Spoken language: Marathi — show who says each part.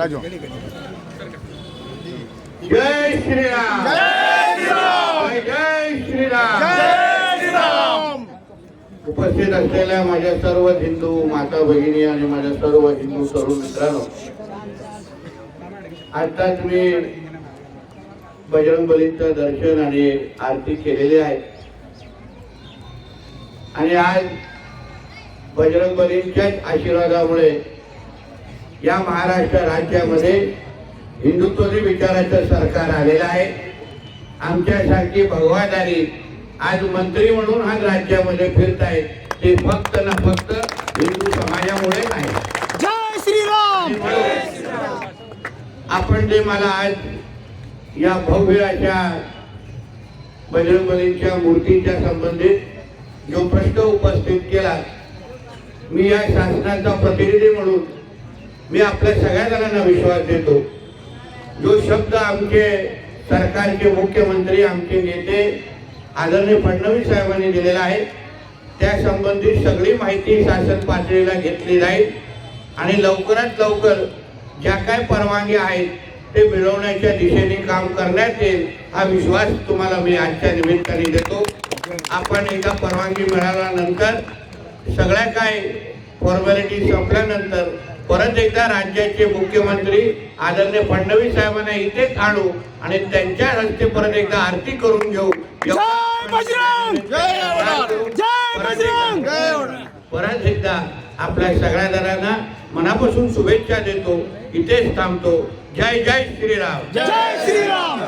Speaker 1: राजू
Speaker 2: जय श्री राम उपस्थित असलेल्या माझ्या सर्व हिंदू माता भगिनी आणि माझ्या सर्व हिंदू तरुण मित्रांनो आताच मी बजरंग बलीचं दर्शन आणि आरती केलेली आहे. आणि आज बजरंग बलींच्याच आशीर्वादामुळे या महाराष्ट्र राज्यामध्ये हिंदुत्वरी विचाराचं सरकार आलेलं आहे. आमच्यासारखी भगवादारी आज मंत्री म्हणून आज राज्यामध्ये फिरतायत. ते फक्त ना फक्त हिंदू समाजामुळे नाही
Speaker 1: जय श्रीराम!
Speaker 2: आपण जे मला आज या भव्य अशा बजरंगबलींच्या मूर्तीच्या संबंधित जो प्रश्न उपस्थित केला मी या शासनाचा प्रतिनिधी म्हणून मी आपल्या सगळ्या जणांना विश्वास देतो. जो शब्द आमचे सरकारचे मुख्यमंत्री आमचे नेते आदरणीय फडणवीस साहेबांनी दिलेला आहे त्या संबंधित सगळी माहिती शासन पातळीला घेतली जाईल. आणि लवकरात लवकर ज्या काय परवानगी आहेत ते मिळवण्याच्या दिशेने काम करण्यात येईल हा विश्वास तुम्हाला मी आजच्या निमित्ताने देतो. आपण एकदा परवानगी मिळाल्यानंतर सगळ्या काय फॉर्मॅलिटी संपल्यानंतर परत एकदा राज्याचे मुख्यमंत्री आदरणीय फडणवीस साहेबांना इथेच आणू आणि त्यांच्या हस्ते परत एकदा आरती करून घेऊ. परत एकदा आपल्या सगळ्या जणांना मनापासून शुभेच्छा देतो. इथेच थांबतो. जय जय श्रीराम.
Speaker 1: जय श्रीराम.